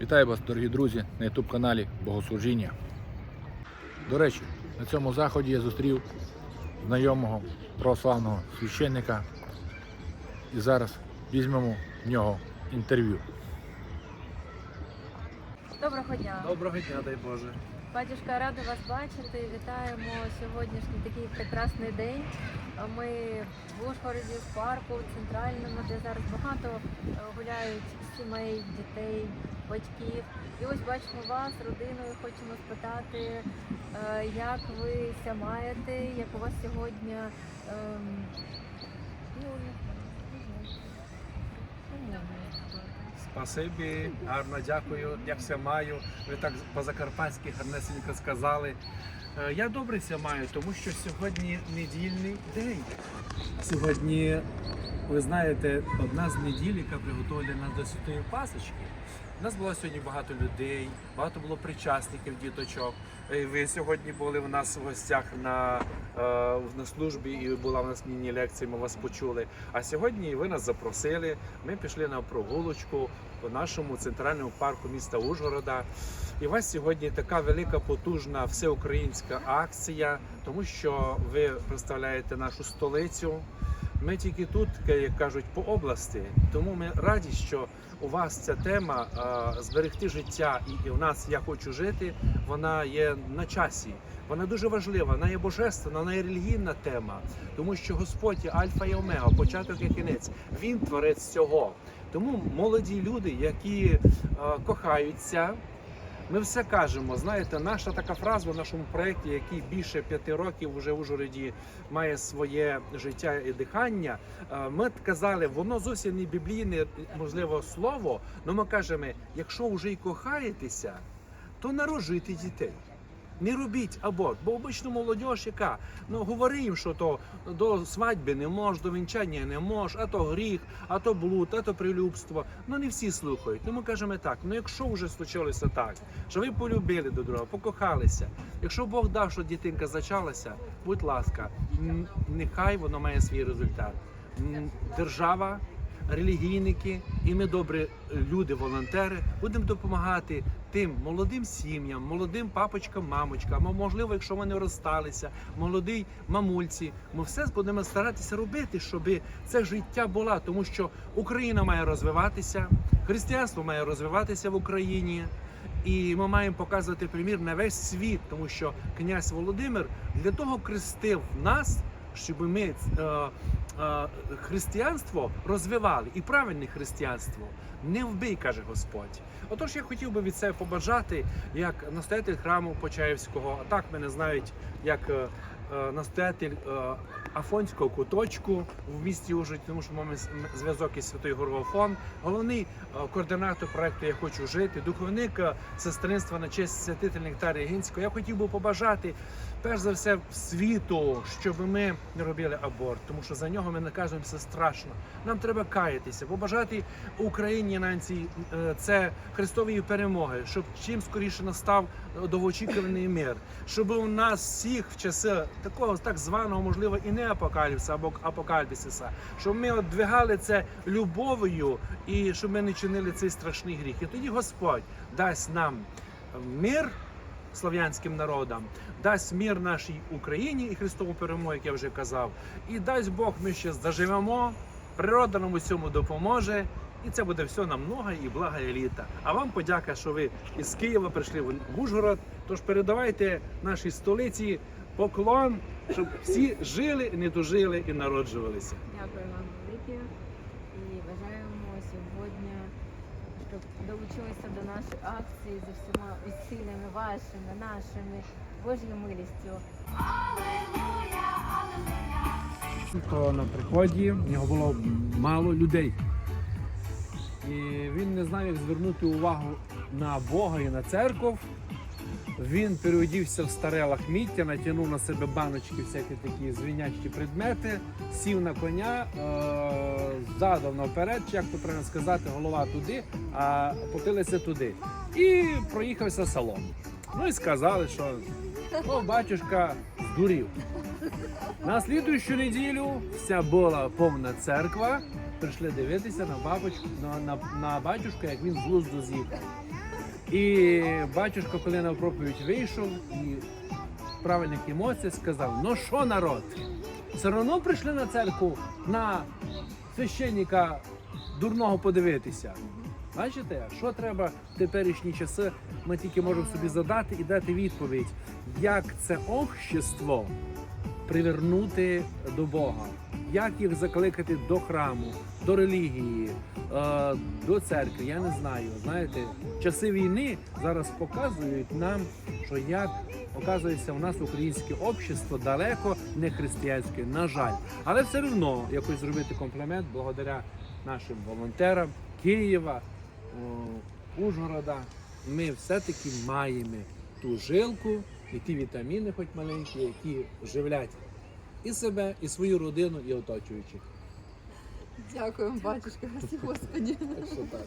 Вітаю вас, дорогі друзі, на youtube каналі Богослужіння. До речі, на цьому заході я зустрів знайомого православного священника і зараз візьмемо в нього інтерв'ю. Доброго дня. Доброго дня, дай Боже. Батюшка, рада вас бачити. Вітаємо сьогоднішній такий прекрасний день. Ми в Ужгороді, в парку центральному, де зараз багато гуляють сімей, дітей, батьків. І ось бачимо вас, родиною. Хочемо спитати, е, як ви ся маєте, як у вас сьогодні. ем, ну. Спасибі, гарно дякую, як все маю. Ви так по-закарпатськи гарнесенько сказали. Е, Я добре все маю, тому що сьогодні недільний день. Сьогодні, ви знаєте, одна з неділь, яка приготовлена до Святої Пасочки. У нас було сьогодні багато людей, багато було причасників, діточок. Ви сьогодні були в нас в гостях на, е, на службі і була в нас міні-лекція, ми вас почули. А сьогодні ви нас запросили. Ми пішли на прогулочку по нашому центральному парку міста Ужгорода. І у вас сьогодні така велика потужна всеукраїнська акція, тому що ви представляєте нашу столицю. Ми тільки тут, як кажуть, по області. Тому ми раді, що у вас ця тема зберегти життя і, у нас я хочу жити. Вона є на часі. Вона дуже важлива, вона є божественна, вона є релігійна тема, тому що Господь є альфа і омега, початок і кінець. Він творець цього. Тому молоді люди, які кохаються, ми все кажемо. Знаєте, наша така фраза в нашому проєкті, який більше п'яти років вже в Ужгороді має своє життя і дихання. е, Ми казали, воно зовсім не біблійне, можливо, слово. але ми кажемо, якщо вже й кохаєтеся, то народжуйте дітей. Не робіть аборт, бо обично молодь, яка ну говори їм, що то до свадьби не можеш, до вінчання не можеш, а то гріх, а то блуд, а то прилюбство. Ну не всі слухають. Ну ми кажемо так: ну якщо вже случилося так, що ви полюбили до другого, покохалися. Якщо Бог дав, що дитинка зачалася, будь ласка, нехай воно має свій результат. Держава релігійники, і ми добрі люди, волонтери, будемо допомагати тим молодим сім'ям, молодим папочкам, мамочкам, а можливо, якщо вони розсталися, молодій мамульці. Ми все будемо старатися робити, щоб це життя було, тому що Україна має розвиватися, християнство має розвиватися в Україні. І ми маємо показувати примір на весь світ, тому що князь Володимир для того крестив нас, щоб ми е, е, християнство розвивали і правильне християнство. Не вбий, каже Господь. Отож, я хотів би від себе побажати, як настоятель храму Почаївського, а так мене знають як е, настоятель е, Афонського куточку в місті Ужгород, тому що маємо зв'язок із Святою Горою Афон. Головний е, координатор проекту Я хочу жити, духовник е, сестринства на честь святителя Нектарія Гінського. Я хотів би побажати перш за все світу, щоб ми не робили аборт, тому що за нього ми наказуємося страшно. Нам треба каятися, побажати Україні нації е, це Христової перемоги, щоб чим скоріше настав е, довгоочікуваний мир, щоб у нас всіх в часи такого так званого, можливо, і не апокаліпсиса або апокаліпсиса, щоб ми от двигали це любов'ю і щоб ми не чинили цей страшний гріх. І тоді Господь дасть нам мир слов'янським народам, дасть мир нашій Україні і Христову перемогу, як я вже казав, і дасть Бог, ми ще заживемо, природа нам усьому допоможе. І це буде все нам много і блага еліта. А вам подяка, що ви із Києва прийшли в Ужгород. Тож передавайте нашій столиці поклон, щоб всі жили, не дожили і народжувалися. Дякую вам велике і бажаємо сьогодні, щоб долучилися до нашої акції за всіма усиллями вашими, нашими, Божою милістю. То на приході в нього було мало людей. І він не знав, як звернути увагу на Бога і на церков. Він переодівся в старе лахміття, натягнув на себе баночки, всякі такі звінячі предмети, сів на коня, е- наперед, чи як то правильно сказати, голова туди, а потилиця туди. І проїхався селом. Ну і сказали, що о, батюшка здурів. На слідуючу неділю вся була повна церква. Прийшли дивитися на бабочку, на, на, на батюшку, як він з глузду з'їхав. І батюшко, коли на проповідь вийшов і правильних емоцій сказав: ну що народ? Все одно прийшли на церкву на священника дурного подивитися. Бачите, що треба в теперішні часи? Ми тільки можемо собі задати і дати відповідь, як це общество привернути до Бога, як їх закликати до храму, до релігії, е, до церкви. Я не знаю. Знаєте, часи війни зараз показують нам, що як оказується, у нас українське общество далеко не християнське, на жаль. Але все одно якось зробити комплімент благодаря нашим волонтерам Києва, о, Ужгорода. Ми все-таки маємо ту жилку і ті вітаміни, хоч маленькі, які живлять і себе, і свою родину, і оточуючих. Дякуємо, батюшка, Господі. Так що так.